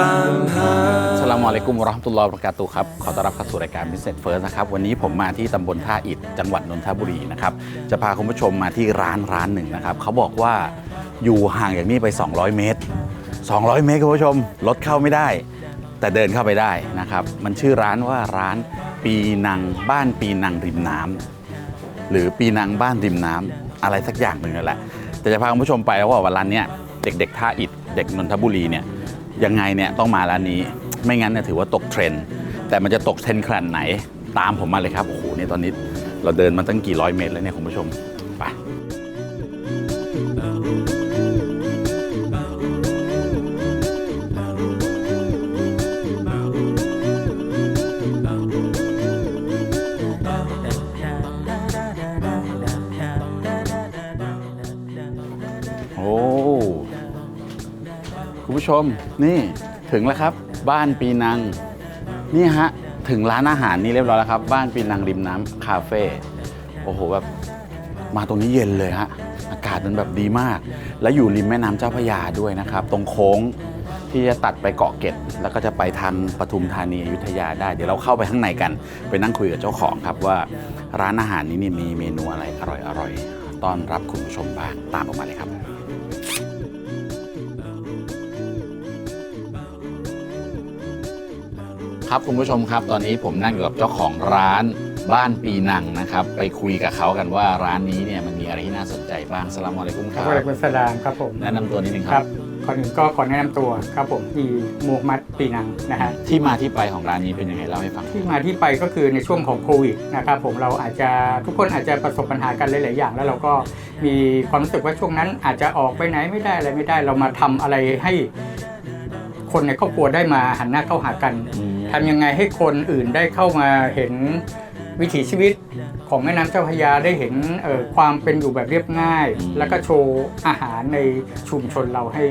ตามหาสลามอะลัยกุมวะเราะห์มะตุลลอฮ์วะบะเราะกาตุฮ์ครับ ขอต้อนรับเข้าสู่รายการ Business First นะครับ วันนี้ผมมาที่ตำบลท่าอิฐจังหวัดนนทบุรีนะครับ จะพาคุณผู้ชมมาที่ร้านร้านหนึ่งนะครับ เขาบอกว่าอยู่ห่างจากนี่ไป 200 เมตร 200 เมตรคุณผู้ชม รถเข้าไม่ได้ แต่เดินเข้าไปได้นะครับ มันชื่อร้านว่าร้านปีนังบ้านปีนังริมน้ำหรือปีนังบ้านริมน้ำอะไรสักอย่างหนึ่งนั่นแหละ แต่จะพาคุณผู้ชมไปว่าวันร้านเนี้ยเด็กๆท่าอิฐ เด็กนนทบุรีเนี่ยยังไงเนี่ยต้องมาร้านนี้ ไม่งั้นเนี่ยถือว่าตกเทรนด์แต่มันจะตกเทรนด์ขนาดไหนตามผมมาเลยครับโอ้โหเนี่ยตอนนี้เราเดินมาตั้งกี่ร้อยเมตรแล้วเนี่ยคุณผู้ชม ผู้ชม นี่ถึงแล้วครับ บ้านปีนัง นี่ฮะ ถึงร้านอาหารนี่เรียบร้อยแล้วครับ บ้านปีนังริมน้ำคาเฟ่โอ้โหแบบมาตรงนี้เย็นเลยฮะ อากาศมันแบบดีมาก แล้วอยู่ริมแม่น้ำเจ้าพระยาด้วยนะครับ ตรงโค้งที่จะตัดไปเกาะเก็ดแล้วก็จะไปทางปทุมธานีอยุธยาได้ เดี๋ยวเราเข้าไปข้างในกัน ไปนั่งคุยกับเจ้าของครับว่าร้านอาหารนี้นี่มีเมนูอะไรอร่อยๆต้อนรับคุณผู้ชมบ้างตามออกมาเลยครับ ครับคุณผู้ชมครับ ตอนนี้ผมนั่งอยู่กับเจ้าของร้านบ้านปีนังนะครับ ไปคุยกับเขากันว่าร้านนี้เนี่ยมันมีอะไรที่น่าสนใจบ้างสลามอะลัยกุมคครัรับบวะลัยกุมสลามครับผมแนะนำตัวนิดนึงคครัรับบก่อนอื่นก็ขอแนะนำตัวครับผมอีมูฮัมหมัดปีนังนะฮะที่มาที่ไปของร้านนี้เป็นยังไงเล่าให้ฟัง ที่มาที่ไปก็คือในช่วงของโควิดนะครับผมเราอาจจะทุกคนอาจจะประสบปัญหากันหลาย ๆ อย่าง แล้วเราก็มีความรู้สึกว่าช่วงนั้นอาจจะออกไปไหนไม่ได้อะไรไม่ได้เรามาทำอะไรให้คนในครอบครัวได้มาหันหน้าเข้าหากัน อืม ทำยังไงให้คนอื่นได้เข้ามาเห็นวิถีชีวิตของแม่น้ำเจ้าพระยาได้เห็นเอ่อความเป็นอยู่แบบเรียบง่าย แล้วก็โชว์อาหารในชุมชนเราให้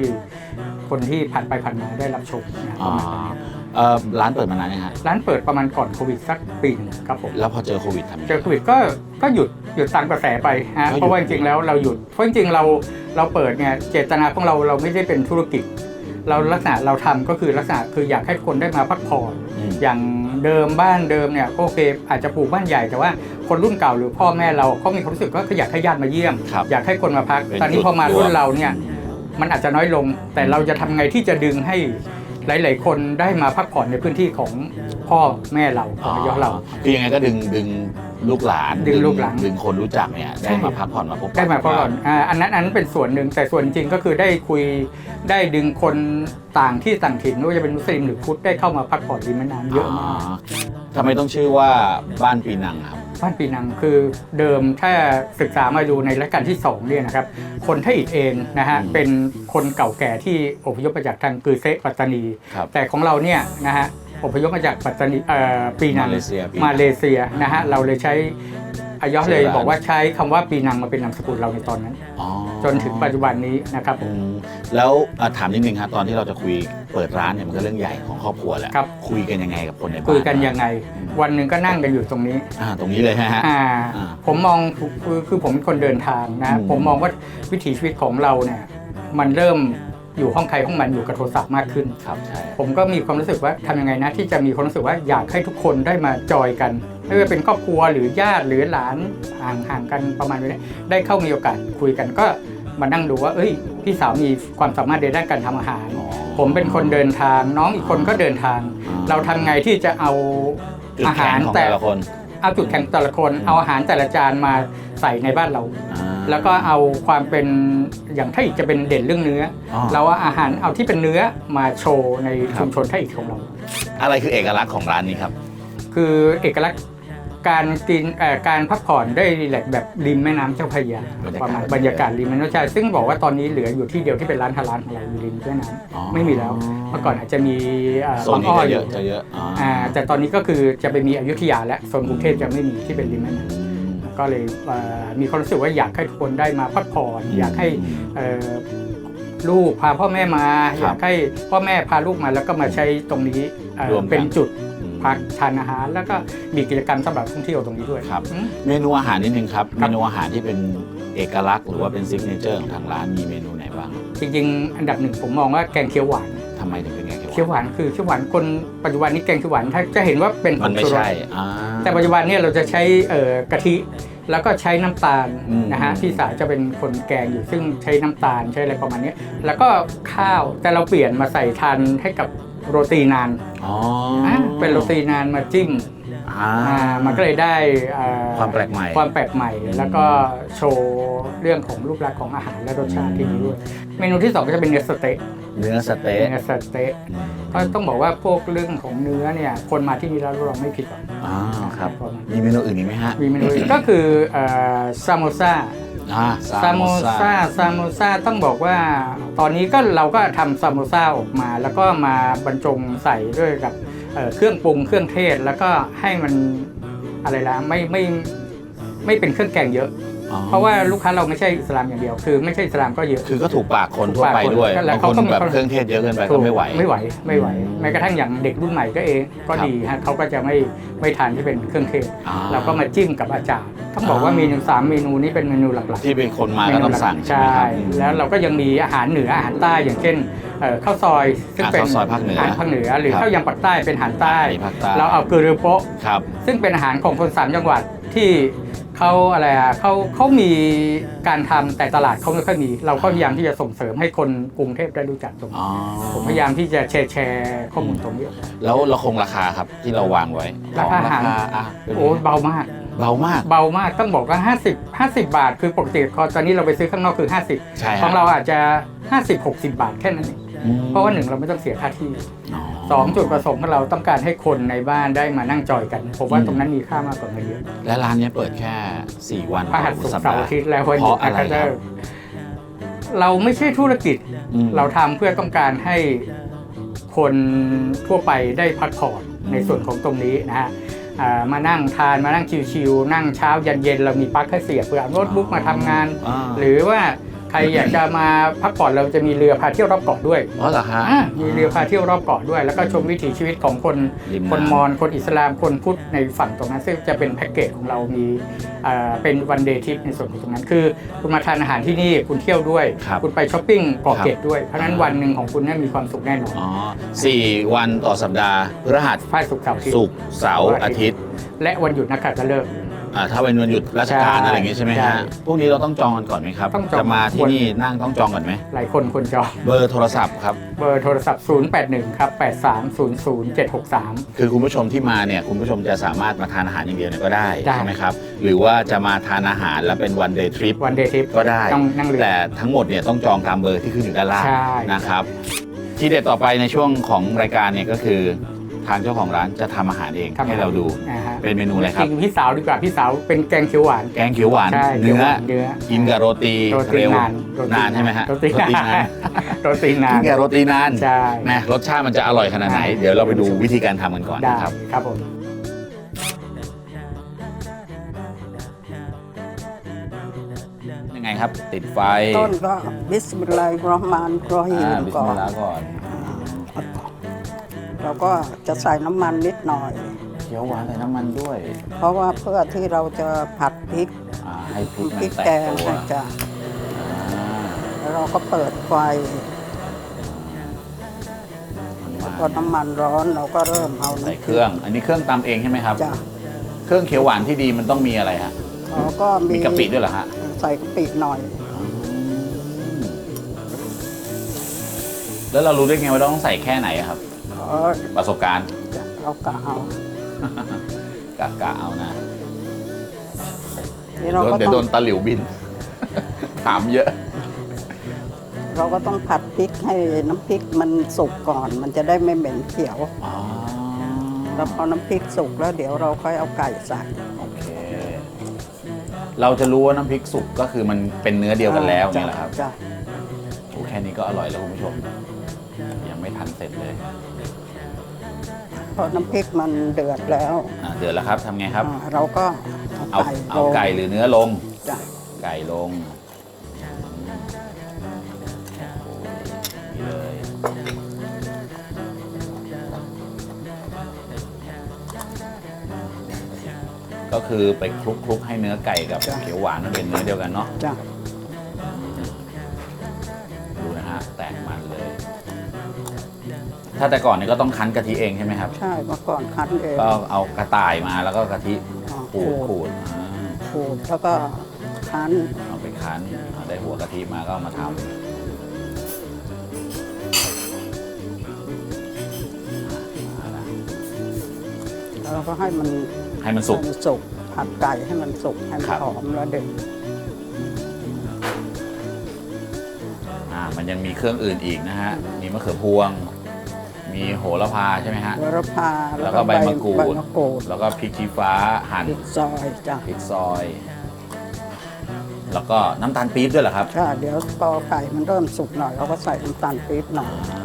คนที่ผ่านไปผ่านมาได้รับชมนะปอ๋อระมาณนั้นเอ่อร้านเปิดมานานยังฮะร้านเปิดประมาณก่อนโควิดสักปีหนึงครับผมแล้วพอเจอโควิดทำยังไงเจอโควิดก็ก็หยุดหยุดตามกระแสไปฮะก็หยุดเพราะว่าจริงๆแล้วเราหยุดเพราะจริงๆเราเราเปิดเนี่ยเจตนาของเราเราไม่ได้เป็นธุรกิจ เราลักษณะเราทำก็คือลักษณะคืออยากให้คนได้มาพักผ่อนอืมอย่างเดิมบ้านเดิมเนี่ยก็โอเคอาจจะปลูกบ้านใหญ่แต่ว่าคนรุ่นเก่าหรือพ่อแม่เราเขามีความรู้สึกว่าเขาอยากให้ญาติมาเยี่ยมครับอยากให้คนมาพักเป็นตอนนี้จุดพอมารุ่นเราเนี่ยอืมมันอาจจะน้อยลง แต่เราจะทำไงที่จะดึงให้ หลาย ๆ คนได้มาพักผ่อนในพื้นที่ของพ่อแม่เราของยอเรา คือยังไงก็ดึงดึงลูกหลานดึงลูกหลานดึงคนรู้จักเนี่ยได้มาพักผ่อนมาพบปะได้มาพักผ่อนอ่าอันนั้นอันนั้นเป็นส่วนหนึ่งแต่ส่วนจริงก็คือได้คุยได้ดึงคนต่างที่ต่างถิ่นไม่ว่าจะเป็นมุสลิมหรือพุทธได้เข้ามาพักผ่อนริมแม่น้ำเยอะมากทำไมต้องชื่อว่าบ้านปีนังครับ บ้านปีนังคือเดิมถ้าศึกษามาดูในรัชกาลที่2เนี่ยนะครับคนไทยอิฐเองนะฮะอืมเป็นคนเก่าแก่ที่อพยพมาจากทางกือเซะปัตตานีครับแต่ของเราเนี่ยนะฮะอพยพมาจากปัตตานีเอ่อปีนังมาเลเซียปีนังมาเลเซียนะฮะเราเลยใช้ อายอชื่อเลยร้านบอกว่าใช้คำว่าปีนังมาเป็นนามสกุลเราในตอนนั้น อ๋อจนถึงปัจจุบันนี้นะครับผอืม มแล้วอะถามนิดนึงครับตอนที่เราจะคุยเปิดร้านเนี่ยมันก็เรื่องใหญ่ของครอบครัวแหละครับ คุยกันยังไงกับคนในบ้านคุยกันยังไง วันหนึ่งก็นั่งกันอยู่ตรงนี้ อ่าตรงนี้เลยฮะ อ่าอ่าผมมองคือคือผมเป็นคนเดินทางนะอืมผมมองว่าวิถีชีวิตของเราเนี่ยมันเริ่ม อยู่ห้องใครห้องมันอยู่กับโทรศัพท์มากขึ้น ครับใช่ผมก็มีความรู้สึกว่าทำยังไงนะ ที่จะมีความรู้สึกว่าอยากให้ทุกคนได้มาจอยกัน ไม่ว่าเป็นครอบครัวหรือญาติหรือหลานห่างห่างกันประมาณนี้ได้เข้ามีโอกาสคุยกันก็มานั่งดูว่า เอ้ย พี่สาวมีความสามารถในด้านการทำอาหารอ๋อผมเป็นคนเดินทาง น้องอีกคนก็เดินทางอ่าเราทำไงที่จะเอาจุดอาแข็หางรของแต่แต่ละคน เอาจุดแข็งแต่ละคน เอาอาหารแต่ละจานมาใส่ในบ้านเราอ่าแล้วก็เอาความเป็นอย่างไทยอีกจะเป็นเด่นเรื่องเนื้อออเราเอาอาหารเอาที่เป็นเนื้อมาโชว์ในครับชุมชนไทยอีกของเรา อะไรคือเอกลักษณ์ของร้านนี้ครับ คือเอกลักษณ์ การกินเอ่อการพักผ่อนได้รีแลกซ์แบบริมแม่น้ำเจ้าพระยาบรรยากาศ ประมาณบรรยากาศริมแม่น้ำเจ้าพระยาซึ่งบอกว่าตอนนี้เหลืออยู่ที่เดียวที่เป็นร้านฮาลาลของเราอยู่ริมแม่น้อ๋อำไม่มีแล้วเมื่อก่อนอาจจะมีเอ่อโซบานงนี้อ้อจะอเยยู่อะจะเยอะอ๋อออ่าแต่ตอนนี้ก็คือจะไปมีอยุธยาและโซนกรุงเทพจะไม่มีที่เป็นริมแม่น้อืมำก็เลยเอ่อมีความรู้สึกว่าอยากให้ทุกคนได้มาพักผ่อนอยากให้เอ่อลูกพาพ่อแม่มา ครับอยากให้พ่อแม่พาลูกมาแล้วก็มาใช้ตรงนี้เอ่อรวมกัน เป็นจุดอืม พักทานอาหาร แล้วก็มีกิจกรรมสำหรับท่องเที่ยวตรงนี้ด้วยครับอืมเมนูอาหารนิดนึงครับคเมรับนูอาหารที่เป็นเอกลักษณ์หรือว่าเป็นซิกเนเจอร์ของทางร้านมีเมนูไหนบ้าง จริงๆ อันดับหนึ่งผมมองว่าแกงเขียวหวานทำไมถึงเป็นแกงเขียวหวานเขียวหวานคือเขียวหวานคนปัจจุบันนี้แกงเขียวหวานถ้าจะเห็นว่าเป็นผมันงไม่ชูรสใช่อ่าแต่ปัจจุบันเนี่ยเราจะใช้เอ่อกะทิแล้วก็ใช้น้ำตาลอืมนะฮะพี่สาวจะเป็นคนแกงอยู่ซึ่งใช้น้ำตาลใช้อะไรประมาณเนี้ยแล้วก็ข้าวแต่เราเปลี่ยนมาใส่ทานให้กับ โรตีนาน อ๋ออะเป็นโรตีนานมาจิ้มอ่า อ่ามันก็เลยได้อ่ความแปลกใหม่ ความแปลกใหม่ แล้วก็โชว์เรื่องของรูปลักษณ์ของอาหารและรสชาติที่ดีด้วย เมนูที่สองก็จะเป็นเนื้อสเต๊ะเนื้อสเต๊ะเนื้อสเต๊ะก็ต้องบอกว่าพวกเรื่องของเนื้อเนี่ยคนมาที่นี่แล้วเราไม่ผิดหวังอ่าครับประมาณมีเมนูอื่นอีกไหมฮะ มีเมนูอื่นก็คือซามโมซา อ่าซามโมซาซามโมซาต้องบอกว่า ตอนนี้ก็เราก็ทำซามโมซาออกมา แล้วก็มาบรรจงใส่ด้วยกับเอ่อเครื่องปรุงเครื่องเทศแล้วก็ให้มันอะไรละไม่ไม่ไม่เป็นเครื่องแกงเยอะอ๋อ เพราะว่าลูกค้าเราไม่ใช่อิสลามอย่างเดียว คือไม่ใช่อิสลามก็เยอะ คือก็ถูกปากคนทั่วไปด้วยถูกปากคนแล้วบางเขาคนก็มีแบบเครื่องเทศเยอะเกินไปก็ไม่ไหว ไม่ไหว ไม่ไหวอืมแม้กระทั่งอย่างเด็กรุ่นใหม่ก็เอง ก็ครับดีฮะเขาก็จะไม่ไม่ทานที่เป็นเครื่องเทศอ่เราก็มาจิ้มกับอาจารย์ต้องบอกว่าอ่าเมนูสามเมนูนี้เป็นเมนูหลักๆ ที่เป็นคนมาก็ต้องสั่งใช่ไหมใช่ครับแล้วเราก็ยังมีอาหารเหนืออาหารใต้อย่างเช่นเอ่อข้าวซอยซึ่งอ่าเป็นข้าวซอยภาคเหนืออาหารภาคเหนือหรือครับข้าวยำปักใต้เป็นอาหารใต้ภาคใต้เราเอาเกลือโปะครับซึ่งเป็นอาหารของคนสามจังหวัดที่ เขาอะไรอะเขาเขามีการทำแต่ตลาดเขาไม่ค่อยมี เราก็พยายามที่จะส่งเสริมให้คนกรุงเทพได้รู้จักตรงนี้อ๋อผมพยายามที่จะแชร์แชร์ข้อมูลตรงนี้ออกไปแล้วเราคงราคาครับที่เราวางไว้ราคาอาหารอะเป็นไงโอ้เบามากเบามาก เบามากต้องบอกว่า 50 50 บาท คือปกติพอตอนนี้เราไปซื้อข้างนอกคือ 50ใช่ขฮะองเราอาจจะ 50 60 บาทแค่นั้นเองอืม เพราะว่าหนึ่งเราไม่ต้องเสียค่าที่อ๋อสองจุดประสงค์ของเราต้องการให้คนในบ้านได้มานั่งจอยกันผมว่าอืมตรงนั้นมีค่ามากกว่าเงินเยอะและร้านเนี้ยเปิดแค่ 4 วันพฤหัสศุกสัร์ปเสาดาร์ห์อาทิตย์แล้ววันหเพยุดราะอะไรก็คจะรับเราไม่ใช่ธุรกิจ อืม เราทำเพื่อต้องการให้คนทั่วไปได้พักผ่อนอืมในส่วนของตรงนี้นะฮะอ่ามานั่งทานมานั่งชิวๆนั่งเช้ายันเย็นเรามีปลั๊กให้เสียบเพื่อเอาโน้ตบุ๊กมาทำงาน อ่า หรือว่า ใครอยากจะมาพักผ่อนเราจะมีเรือพาเที่ยวรอบเกาะด้วยอ๋อเหรอฮะ อ่ามีเรือพาเที่ยวรอบเกาะด้วย แล้วก็ชมวิถีชีวิตของคนริมคนน้ำมอญคนอิสลามคนพุทธในฝั่งตรงนั้น ซึ่งจะเป็นแพ็กเกจของเรามีอ่าเป็นวันเดย์ทริปในส่วนของตรงนั้น คือ คุณมาทานอาหารที่นี่คุณเที่ยวด้วยครับคุณไปช้อปปิ้งเกาะครับเกร็ดด้วยเพราะฉะนั้นวันหนึ่งของคุณเนี่ยมีความสุขแน่นอนอ๋อสี่วันต่อสัปดาห์พฤหัสพายสุขเสาร์อาทิตย์ศุกร์เสาร์อาทิตย์ และวันหยุดนักขัตฤกษ์ อ่าถ้าเป็นวันหยุดราชการใช่อะไรอย่างงี้ใช่ไหมใช่ ฮะพวกนี้เราต้องจองกันก่อนไหมครับ ต้องจอง จะมาที่นี่นั่งต้องจองก่อนไหมหลายคนคนจองเบอร์โทรศัพท์ครับ เบอร์โทรศัพท์ 081 ครับ 8300763 คือคุณผู้ชมที่มาเนี่ยคุณผู้ชมจะสามารถมาทานอาหารอย่างเดียวเนี่ยก็ได้ได้ ใช่ไหมครับ หรือว่าจะมาทานอาหารแล้วเป็นวันเดย์ทริปวันเดย์ทริปก็ได้ ต้องนั่งเรือ แต่ทั้งหมดเนี่ยต้องจองตามเบอร์ที่ขึ้นอยู่ด้านล่างใช่ นะครับ ที่เด็ดต่อไปในช่วงของรายการเนี่ยก็คือ ทางเจ้าของร้านจะทำอาหารเองครับให้เราดูนะฮะเป็นเมนูอะไรครับจริงพี่สาวดีกว่าพี่สาวเป็นแกงเขียวหวาน แกงเขียวหวานใช่เนื้อ เนื้อกินกับโรตีโรตีเร็วนานโรตีนานใช่ไหมฮะโรตีนานโรตีนากินนกับโรตีนานใช่ นะรสชาติมันจะอร่อยขนาดไหนใช่เดี๋ยวเราไปดูวิธีการทำกันก่อนได้นะครับ ครับผม ยังไงครับ ติดไฟต้นก็บิสมิลลาฮิรเราะห์มานิรเราะฮีอ่ามบิสก่อมินลลาห์ก่อน เราก็จะใส่น้ำมันนิดหน่อย เขียวหวานใส่น้ำมันด้วยเพราะว่าเพื่อที่เราจะผัดพริกอ่าให้พริกพมัรินกแตแกกงตัวให้จะอ่าแล้วเราก็เปิดไฟมันพอมาน้ำมันร้อนเราก็เริ่มเอาใส่น้ำเครื่อง อันนี้เครื่องตำเองใช่ไหมครับ จ้ะเครื่องเขียวหวานที่ดีมันต้องมีอะไรฮะ เราก็มีมีกะปิด้วยเหรอฮะใส่กะปิหน่อย แล้วเรารู้ได้ไงว่าเราต้องใส่แค่ไหนอะครับเพราะ ประสบการณ์จะเรากะเอากะกะเอานะนี่เราก็เดี๋ยวต้โดองนตะหลิวบิน ถามเยอะ เราก็ต้องผัดพริกให้น้ำพริกมันสุกก่อน มันจะได้ไม่เหม็นเขียว อ๋อแล้วพอน้ำพริกสุกแล้วเดี๋ยวเราค่อยเอาไก่ใส่โอเค เราจะรู้ว่าน้ำพริกสุกก็คือมันเป็นเนื้อเดียวกันแล้วเนี่ยแหละครับ จ้ะโอ้แค่นี้ก็อร่อยแล้วคุณผู้ชม ยังไม่ทันเสร็จเลยพ อน้ำพริกมันเดือดแล้วอะเดือดแล้วครับทำไงครับ อ่าเราก็เอาเอาไก่เอาลงไก่หรือเนื้อลง จ้ะไก่ลงนี่เลยก็คือไปคลุกคลุกให้เนื้อไก่กับเขียวหวานมันเป็นเนื้อเดียวกันเนาะ จ้ะ ถ้าแต่ก่อนนี่ก็ต้องคั้นกะทิเองใช่ไหมครับ ใช่เมื่อก่อนคั้นเองก็เอากระต่ายมาแล้วก็กะทิอ่าขูดขูดอ่าขูดแล้วก็คั้นเอาไปคั้นเอาได้หัวกะทิมาก็เอามาทำแล้วเราก็ให้มันให้มันสุก ให้มันสุกผัดไก่ให้มันสุกให้มันครับ หอมแล้วเด็ดอ่ามันยังมีเครื่องอื่นอีกนะฮะ มีมะเขือพวง มีโหระพาใช่ไหมฮะ วรพาแล้วก็ใบมะกรูด ใบมะกรูดแล้วก็พริกชี้ฟ้าหั่นพริกซอยจ้ะพริกซอย แล้วก็น้ำตาลปี๊บด้วยเหรอครับค่ะเดี๋ยวพอไก่มันเริ่มสุกหน่อยเราก็ใส่น้ำตาลปี๊บหน่อยอ่า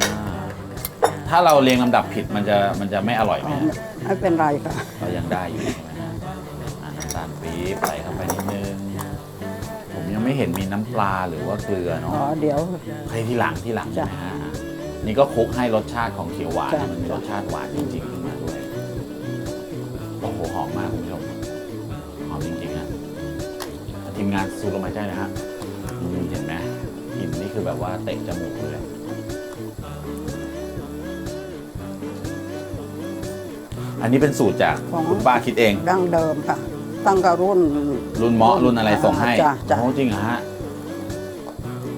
ถ้าเราเรียงลำดับผิดมันจะมันจะไม่อร่อยไหมอ๋อฮะ ไม่เป็นไรค่ะ เรายังได้อยู่ใช่ไหมฮะอ่าน้ำตาลปี๊บใส่เข้าไปนิดนึง ผมยังไม่เห็นมีน้ำปลาหรือว่าเกลืออ๋เนาะอเดี๋ยวใครที่หลังที่หลังจ้ะ นะฮะ นี่ก็คลุกให้รสชาติของเขียวหวานจ้ะมันมีรสชาติหวานจริงๆขึ้นมาด้วยโอ้โหหอมมากคุณผู้ชมหอมจริงๆนะทีมงานสูดลมหายใจนะฮะอืมเห็นไหมกลิ่นนี่คือแบบว่าเตะจมูกเลยอันนี้เป็นสูตรจากของ คุณป้าคิดเอง ดั้งเดิมค่ะ ตั้งแต่รุ่น รุ่นเมาะรุ่นอะไรส่งให้จ้ะจ้ะ โอ้จริงเหรอฮะ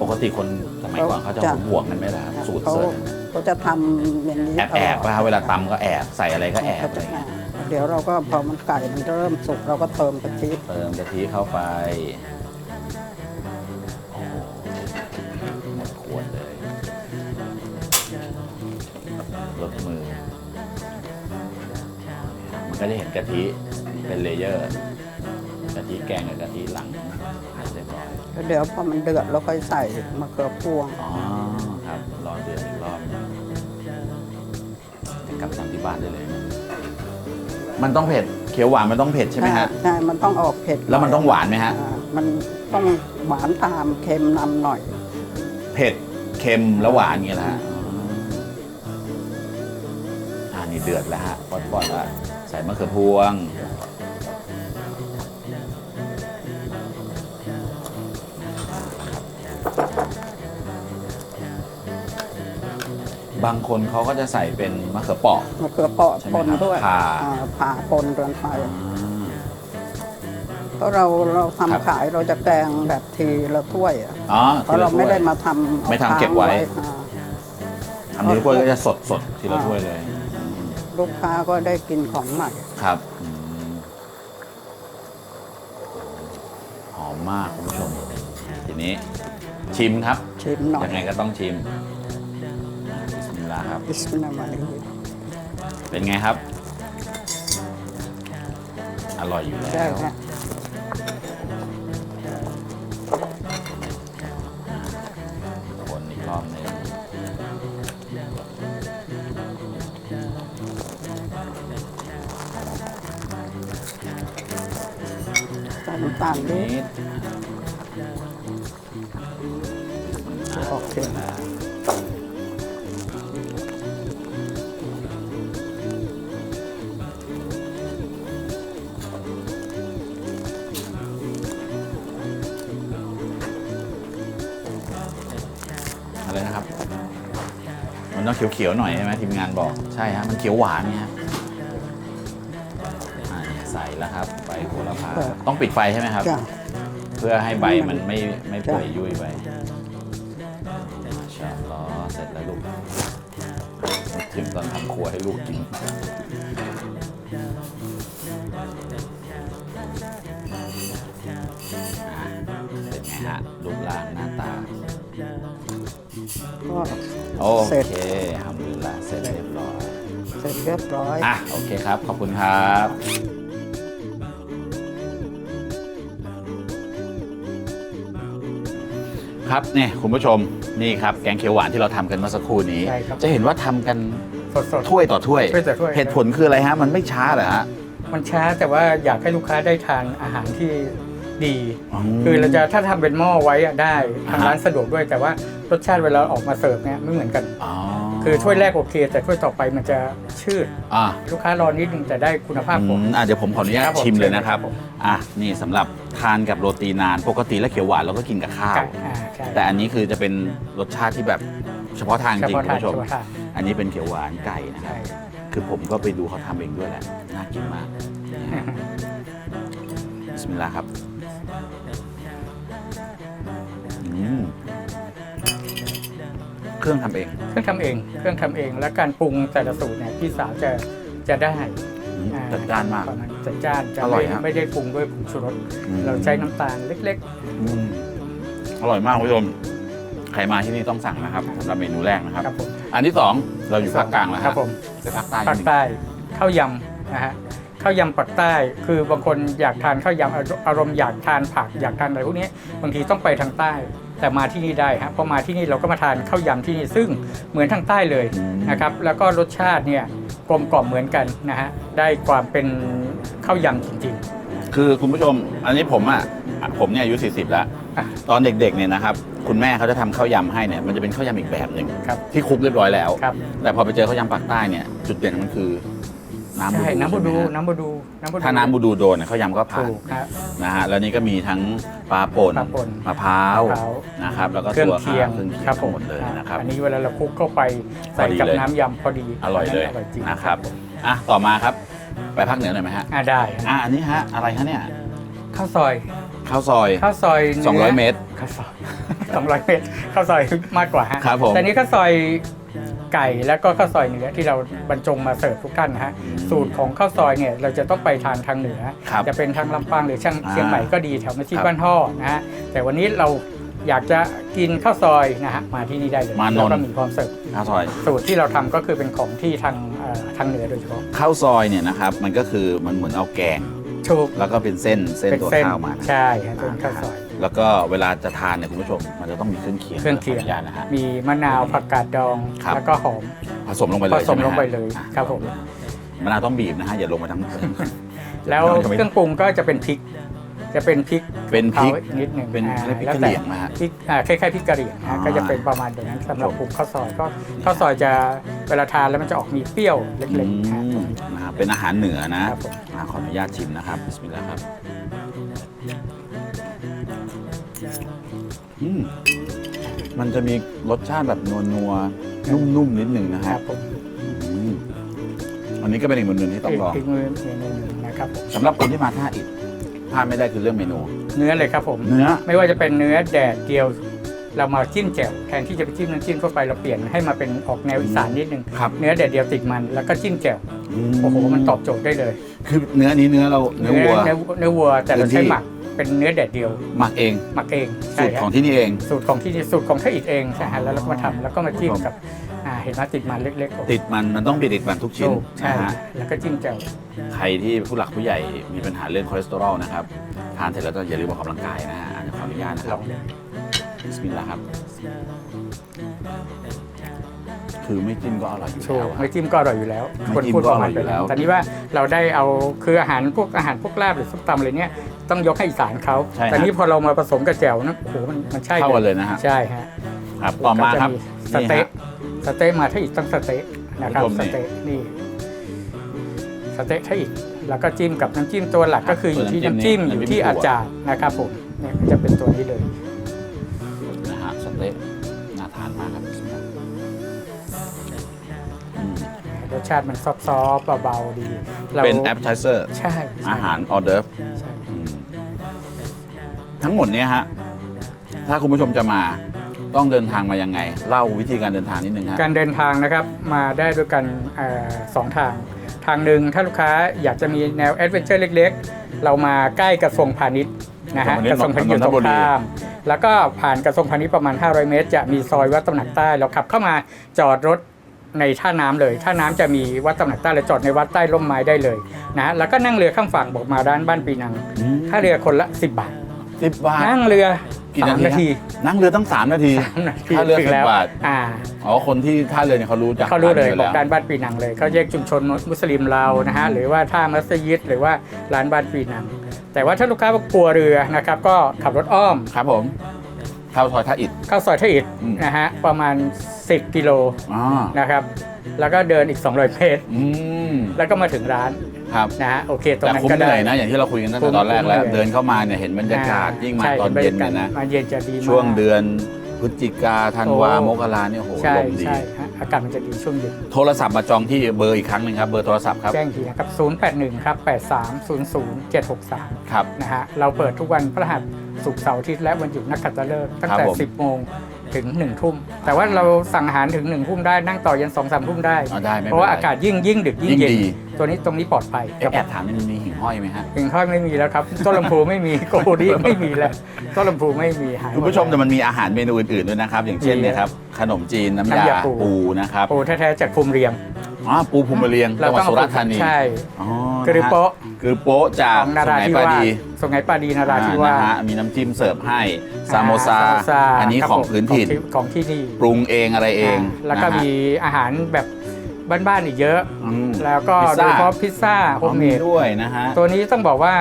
ปกติคนสมัยก่อนเขาจะจ้ะห่วงกันไหมล่ะครับสูตรเขาเสิร์ชเขาจะทำอย่างนี้แอบแอบตลดป่ะเวลาตำก็แอบใส่อะไรก็แอบเขาอะไรจะเงี้ยเดี๋ยวเราก็พอมันไก่มันเริ่มสุกเราก็เติมกะทิเติมกะทิเข้าไปโอ้โหหมดขวดเลยลดมือ มันก็จะเห็นกะทิเป็นเลเยอร์กะทิแกงกับกะทิหลัง แล้วเดี๋ยวพอมันเดือดเราค่อยใส่มะเขือพวง อ๋อครับรอเดือดอีกรอบจะกลับทำที่บ้านได้เลยนะมันต้องเผ็ดเขียวหวานมันต้องเผ็ดใช่ไหมฮะ ใช่ มันต้องออกเผ็ดแล้วมันต้องหวานไหมฮะ อ่ามันต้องหวานตามเค็มนำหน่อย เผ็ดเค็มแล้วหวานอย่างเงี้ยแหละฮะอ่านี่เดือดแล้วฮะปอดๆแล้วใส่มะเขือพวง บางคนเขาก็จะใส่เป็นมะเขือเปราะ มะเขือเปราะใช่ไหมปนครับด้วยผ่า อ่าผ่าปนเรือนไปอ่าเพราะเราเราครับ ทำขายเราจะแกงแบบทีละถ้วยอะอ๋อเพราะเราไม่ได้มาทำไม่ทำอาเก็บไว้ค้างอ่า ทำทีละถ้วยก็จะสดสดๆทีละถ้วยเลยลูกค้าก็ได้กินของใหม่ ครับอืมหอมมากคุณผู้ชมทีนี้ชิมครับชิมหน่อยยังไงก็ต้องชิม บิสมิลลาห์ครับ บิสมิลลาห์มาลิฮิเป็นไงครับ อร่อยอยู่แล้วใช่ค่ะคนอีกรอบหนึงใส่น้ำตาลนินิดดโอเคอะ ต้องเขียวๆหน่อยใช่ไหมทีมงานบอกใช่ฮะมันเขียวหวานเนี่ยฮะอ่าเนี่ยใส่แล้วครับใบโหระพาต้องปิดไฟใช่ไหมครับ จ้ะ เพื่อให้ใบมันไม่ไม่เปื่อยจ้ะยุ่ยไปมาชาอัลลอฮ์เสร็จแล้วลูกนึกถึงตอนทำครัวให้ลูกกินอะเป็นไงฮะรูปร่างหน้าตา ก็ โอเสร็จ เคทำดูละเสร็จเรียบร้อย เสร็จเรียบร้อย อะ โอเคครับ ขอบคุณครับครับเนี่ยคุณผู้ชมนี่ครับแกงเขียวหวานที่เราทำกันเมื่อสักครู่นี้ ใช่ครับ จะเห็นว่าทำกันสดๆถ้วยต่อถ้วย ถ้วยต่อถ้วย เหตุผลคืออะไรฮะ มันไม่ช้าเหรอฮะ มันช้าแต่ว่าอยากให้ลูกค้าได้ทานอาหารที่ดี อืมคือเราจะถ้าทำเป็นหม้อไว้อะได้อ่าทางร้านสะดวกด้วยแต่ว่า รสชาติเวลาออกมาเสิร์ฟเนี่ยไม่เหมือนกัน อ๋อคือถ้วยแรกโอเค แต่ถ้วยต่อไปมันจะชืด อะ ลูกค้ารอนิดนึงแต่ได้คุณภาพอืผมมอะเดี๋ยวผมขออนุญาตครับผมชิมเลยนะครับเชิญเลยครับผม อะนี่สำหรับทานกับโรตีนาน ปกติแล้วเขียวหวานเราก็กินกับข้าว ไก่อ่าใช่แต่อันนี้คือจะเป็นรสชาติที่แบบเฉพาะทางจเฉริงพาะคุณทางผู้ชมเฉพาะทางอันนี้เป็นเขียวหวานไก่นะครับใช่คือผมก็ไปดูเขาทำเองด้วยแหละ น่ากินมากนะฮะบิสมิลลาห์ครับ อืม เครื่องทำเอง เครื่องทำเองเครื่องทำเอง และการปรุงแต่ละสูตรเนี่ยพี่สาวจะจะได้อืมอ่จัดจ้านมาก ประณจัดจ้านจะอร่อยไม่ฮะ ไม่ได้ปรุงด้วยผงชูรสอืมเราใช้น้ำตาลเล็ก อืมอร่อยมากคุณผู้ชมใครมาที่นี่ต้องสั่งนะครับสำหรับเมนูแรกนะครับๆครับผมอันที่สองเราอยู่ภาคกลางแล้วครับฮะผมไปภาคใต้ภาคนิดนึงใต้ข้าวยำนะฮะข้าวยำปักใต้คือบางคนอยากทานข้าวยำอารอารมณ์อยากทานผักอยากทานอะไรพวกนี้บางทีต้องไปทางใต้ แต่มาที่นี่ได้ฮะพอมาที่นี่เราก็มาทานข้าวยำที่นี่ซึ่งเหมือนทางใต้เลยอืมนะครับ แล้วก็รสชาติเนี่ยกลมกล่อมเหมือนกันนะฮะได้ความเป็นข้าวยำจริงคือคุณผู้ชมอันนี้ผมอะผมเนี่ยอายุ 40 แล้วอะตอนเด็กๆเนี่ยนะครับคุณแม่เขาจะทำข้าวยำให้เนี่ยมันจะเป็นข้าวยำอีกแบบหนึ่งครับที่คลุกเรียบร้อยแล้วๆครับแต่พอไปเจอข้าวยำปากใต้เนี่ยจุดเด่นของมันคือ น้ำบูใช่ดูน้ำบูดู ใช่ไหมฮะน้ำบูดูน้ำบูดู ถ้าน้ำบูดูโดนเนี่ยข้าวยำก็ผ่านถูกฮะนะฮะแล้วนี่ก็มีทั้งปลาป่นปลาป่นมะพร้าวมะพร้าว นะครับแล้วก็เครื่องตัวเคียงเครื่องเคียงครับผทั้งมหมดเลยนะครับ อันนี้เวลาเราคลุกเข้าไปใส่พอดีกับเลย น้ำยำพอดีอร่อยเลยอร่อยจริงนะครับอะต่อมาครับ ไปภาคเหนือหน่อยไหมฮะอ่าได้อะอันนี้ฮะอะไรฮะเนี่ยข้าวซอยข้าวซอย ข้าวซอยนื้200 เมตร ข้าวซอย 200 เมตรข้าวซอยมากกว่าฮะครับผม แต่นี้ข้าวซอย ไก่แล้วก็ข้าวซอยเนื้อที่เราบรรจงมาเสิร์ฟทุกท่านนะฮะอืมสูตรของข้าวซอยเนี่ยเราจะต้องไปทานทางเหนือ ครับจะเป็นทางลำปางหรือช่างอ่าเชียงใหม่ก็ดีแถวมาชีครับ บ้านท่อนะฮะแต่วันนี้เราอยากจะกินข้าวซอยนะฮะมาที่นี่ได้เลยมานนท์ แล้วก็มีพร้อมเสิร์ฟข้าวซอยสูตรที่เราทำก็คือเป็นของที่ทางเอ่อทางเหนือโดยเฉพาะข้าวซอยเนี่ยนะครับมันก็คือมันเหมือนเอาแกงถูกแล้วก็เป็นเส้นเส้นเป็นตัวเส้นข้าวมานะใช่ฮะเป็นข้าวซอย แล้วก็เวลาจะทานเนี่ยคุณผู้ชม มันจะต้องมีเครื่องเคียงเครื่องเคียง ขนุญาตนะฮะ มีมะนาวผักกาดดอง ครับ แล้วก็หอม ผสมลงไปเลยผสมใช่หลงไปฮะเลยอะครับผม มะนาวต้องบีบนะฮะอย่าลงมาทั้ง แล้วดี๋ยจะไม่เครื่องปรุงก็จะเป็นพริก จะเป็นพริกเป็นพริกเผานิดหนึ่งเป็นอ่าเรียกพริกแล้วกะเหแต่รี่ยงนะฮะ พริกอ่าคล้ายๆพริกกะเหรี่ยงอ่านะก็จะเป็นประมาณแบบนั้นสำหรับปรุงข้าวซอยก็ข้าวซอยจะเวลาทานแล้วมันจะออกมีเปรี้ยวเล็กอืๆนะมนะครับเป็นอาหารเหนือนะครับผม อะขออนุญาตชิมนะครับบิสมิลลาห์ครับ อืมมันจะมีรสชาติแบบนัวๆนุ่มๆนิดหนึ่งนะคฮะรับผมอืมอันนี้ก็เป็นอีกเมนูหนึ่งที่ต้องลองพริกมือเมนูหนึ่งนะครับผมสำหรับคนที่มาท่าอิฐพลาดไม่ได้คือเรื่องเมนู เนื้อเลยครับผม เนื้อ ไม่ว่าจะเป็นเนื้อแดดเดียว เรามาจิ้มแจ่วแทนที่จะไปจิ้มน้ำจิ้มเข้าไปเราเปลี่ยนให้มาเป็นออกแนวอีสานนิดนึงครับ เนื้อแดดเดียวติดมันแล้วก็จิ้มแจ่วโอ้โหมันตอบโจทย์ได้เลยคือเนื้อนี้เนื้อเราเนื้อวัว เนื้อเนื้อวัวแต่เราพื้นที่ใช้หมัก เป็นเนื้อแดดเดียวหมักเองหมักเองสูใช่ตรฮะของที่นี่เอง สูตรของที่นี่สูตรของข้าวอิฐเองใช่ฮะแล้วเราก็มาทำแล้วก็มาจิ้มกับอ่าเห็นไหมติดมันเล็กๆโอ้โหติดมันมันต้องติดมันทุกชิ้นถูกใช่นะฮะ แล้วก็จิ้มแจ่ว ใครที่ผู้หลักผู้ใหญ่มีปัญหาเรื่องคอเลสเตอรอลนะครับ ทานเสร็จแล้วก็อย่าลืมออกกำลังกายนะฮะอันนี้ขออนุญาตนะคลรับองเลยบิสมิลลาห์ครับ คือไม่จิ้มก็อร่อยอยู่ถูแล้กวอะ ไม่จิ้มก็อร่อยอยู่แล้วไม่จิ้มพูดก็ประอร่มาอณยอยู่แล้ว แต่นี้ว่าเราได้เอาคืออาหารพวกอาหารพวกลาบหรือส้มตำอะไรเนี้ยต้องยกให้อีสานเขาใช่ฮะ แต่นี้พอเรามาผสมกับแจ่วนะโอ้โหมันมันใช่เข้ากันเลยนะฮะใช่ฮะครับต่อมาครับก็จะสเต๊ะนี่ฮะสเต๊ะมาถ้าอีกต้องสเต๊ะนะครับคุณสผู้ชมนี่เต๊ะนี่สเต๊ะถ้าอีกแล้วก็จิ้มกับน้ำจิ้มตัวหลักก็คืออยู่ที่ตัวน้ำน้ำจิ้จิ้มมนี่อยู่ที่น้ำจิ้มอาจารย์นะครับผมเนี่ยจะเป็นตัวนี้เลย นะฮะสเต๊ะ สชาติมันซอฟต์ๆเบาๆดีราเป็นแอปเปอร์ไทเซอร์ใช่ใช่อาหารออเดิร์ฟใช่อืมทั้งหมดเนี้ยฮะ ถ้าคุณผู้ชมจะมาต้องเดินทางมายังไง เล่าวิธีการเดินทางนิดนึงฮะ การเดินทางนะครับมาได้ด้วยกันเอ่อสองทาง ทางหนึ่งถ้าลูกค้าอยากจะมีแนวแอดเวนเจอร์เล็กๆ เรามาใกล้กระทรวงพาณิชย์นะฮะกกระระททรรววงงพาพาณิณิชชย์ย์อยู่ตรงนนทบุรีข้าม แล้วก็ผ่านกระทรวงพาณิชย์ประมาณ 500 เมตร จะมีซอยวัดตำหนักใต้ เราขับเข้ามาจอดรถ ในท่าน้ำเลย ท่าน้ำจะมีวัดตำหนักใต้และจอดในวัดใต้ร่มไม้ได้เลยนะแล้วก็นั่งเรือข้ามฝั่งบอกมาด้านบ้านปีนังค่าเรือคนละ 10 บาทสิบบาทนั่งเรือกี่สามนาทีนาที นั่งเรือตั้งสามนาทีสามนาทีค่าเรือถึงแล้ว10บาทอ่าอ๋อคนที่ท่าเรือเนี่ยเขารู้จักเขารู้เลยนบแวอกด้านบ้านปีนังเลยเขาแยกชุมชนมุสลิมเรานะฮะหรือว่าท่ามัสยิดหรือว่าร้านบ้านปีนัง แต่ว่าถ้าลูกค้ากลัวเรือนะครับก็ขับรถอ้อมครับผมเข้าซอยท่าอิฐเข้าซอยท่าอิฐอืม นะฮะประมาณ 10 กิโลอ๋อนะครับ แล้วก็เดินอีก 200เมตรอืมแล้วก็มาถึงร้านครับนะฮะโอเคตรงแต่นั้นคุ้มก็เหได้ นื่อยนะ อย่างที่เราคุยกันตั้งแต่ตอนแรกแล้ว คุ้มเหนื่อย เดินเข้ามาเนี่ยเห็นบรรยากาศยิ่งมาใช่ตอนเย็นเนี่ยนะ มาเย็นจะดีมาก ช่วงเดือนพฤศจิกาธันวาโอ้ มกราเนี่ยโหใช่ลมดี ใช่ฮะ อากาศมันจะดีช่วงเย็นโทรศัพท์มาจองที่เบอร์อีกครั้งหนึ่งครับเบอร์โทรศัพท์ครับแจ้งทีนะครับ 081 ครับ 8300ครับ763นะฮะเราเปิดทุกวันพฤหัสศุกร์เสาร์อาทิตย์และวันหยุดนักขัตฤกษ์ตั้งครับแต่ผม 10 โมงถึง 1 ทุ่ม แต่ว่าเราสั่งอาหารถึง 1 ทุ่มได้นั่งต่อยัน 2 3 ทุ่มได้เอาได้ไม่เพราะว่าป็นอากาศยิ่งยิ่งดึกยิ่งยิ่งเย็น ดี ตัวนี้ตรงนี้ปลอดภัยเอ๊ะแอบถามนิดนึงมีหิ่งห้อยไหมฮะถึงค่อยไม่มีแล้วครับ ต้นลำพูไม่มีโกดีไม่มีแล้ว ต้นลำพูไม่มีหายหดคุณผู้ชมแต่มันมีอาหารเมนูอื่นๆด้วยนะครับ อย่างเช่นมีเนี่ยครับขนมจีนน้ำน้ำยายาปู ปูนะครับโอ้แท้ๆจากภูมิเรียง อ๋อปูภูมิเรียงจังหวัดสุราษฎร์ธานีใช่ อ๋อคือโป๊ะ คือโป๊ะจาขกองนาสุราไหงธิปาวาสดีสงไหงปาดีนาราธิวาอ่สนะฮะมีน้ำจิ้มเสิร์ฟให้ซาโมซาซโมซา อันนี้ครับของผมพื้นถิ่นของของที่นี่ปรุงเองอะไรเองอ่าแล้วก็นะฮะ มีอาหารแบบ บ้านๆอีกเยอะ อืมแล้วก็พิซโดซ่ายเฉพาะพิซซ่าโฮอ๋อมเมมีดด้วยนะฮะ ตัวนี้ต้องบอกว่า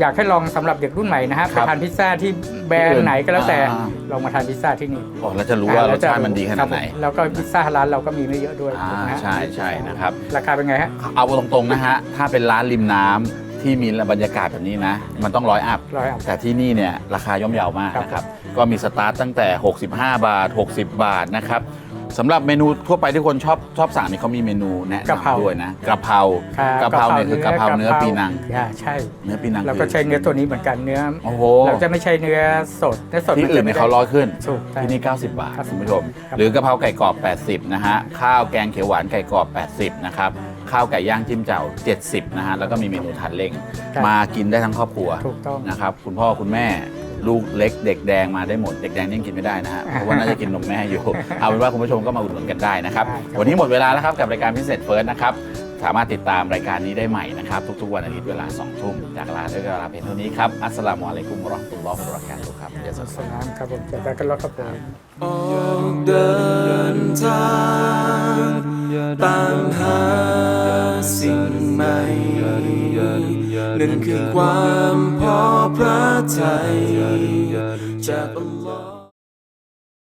อยากให้ลองสำหรับเด็กรุ่นใหม่นะฮะคไปรับทานพิซซ่าที่แบรนที่อื่ด์นไหนก็แล้วแต่อ่า ลองมาทานพิซซ่าที่นี่โอ้แล้วจะรู้ว่ารสชาติมันดีขนาดไหน ครับผมแล้วก็พิซซ่าร้านเราก็มีไม่เยอะด้วยอ่านะฮะใช่ใช่นะครับ ราคาเป็นไงฮะเอาตรงๆนะฮะ ถ้าเป็นร้านริมน้ำที่มีบรรยากาศแบบนี้นะ มันต้องร้อยอัพ ร้อยอัพ แต่ที่นี่เนี่ยราคาย่อมเยาวมากครับ นะครับ ก็มีสตาร์ตตั้งแต่ 65 บาท 60 บาทนะครับ สำหรับเมนูทั่วไปที่คนชอบชอบสั่งนี่เขามีเมนูแนะกะเพรานำด้วยนะกระเพราครับกะเพราเนี่ยคือกะเพราเนื้อปีนัง อ่าใช่เนื้อปีนังเราก็คือใช้เนื้อตัวนี้เหมือนกันเนื้อ โอ้โหเราจะไม่ใช่เนื้อสดเนื้อสดที่มัอื่จะนไม่เนี่ยได้เขาร้อยขึ้น ถูกใช่ที่นี่ 90 บาทครับคุณผู้ชม ครับ หรือกะเพราไก่กรอบ 80 นะฮะ ข้าวแกงเขียวหวานไก่กรอบ 80 นะครับ ข้าวไก่ย่างจิ้มแจ่ว70 นะฮะ แล้วก็มีเมนูทานเล่งครับมากินได้ทั้งครอบครัวถูกต้อง นะครับ คุณพ่อคุณแม่ ลูกเล็กเด็กแดงมาได้หมดเด็กแดงนี่ยังกินไม่ได้นะฮะเพราะว่าน่าจะกินนมแม่อยู่เอาเป็นว่าคุณผู้ชมก็มาอุดหนุนกันได้นะครับได้ครับวันนี้หมดเวลาแล้วครับกับรายการพิเศษเฟิร์สนะครับ สามารถติดตามรายการนี้ได้ใหม่นะครับ ทุกๆวันอาทิตย์เวลา2ทุ่มจากลาด้วยเวลาเพียงเท่านี้ครับ อัสสลามุอะลัยกุมวะเราะห์มะตุลลอฮ์วะบะเราะกาตุฮ์ครับเดี๋ยวสสนามครับผมจะได้กันแล้วครับผม ออกเดินทางตามหาสิ่งใหม่ นั่นคือความพอพระทัยจากอัล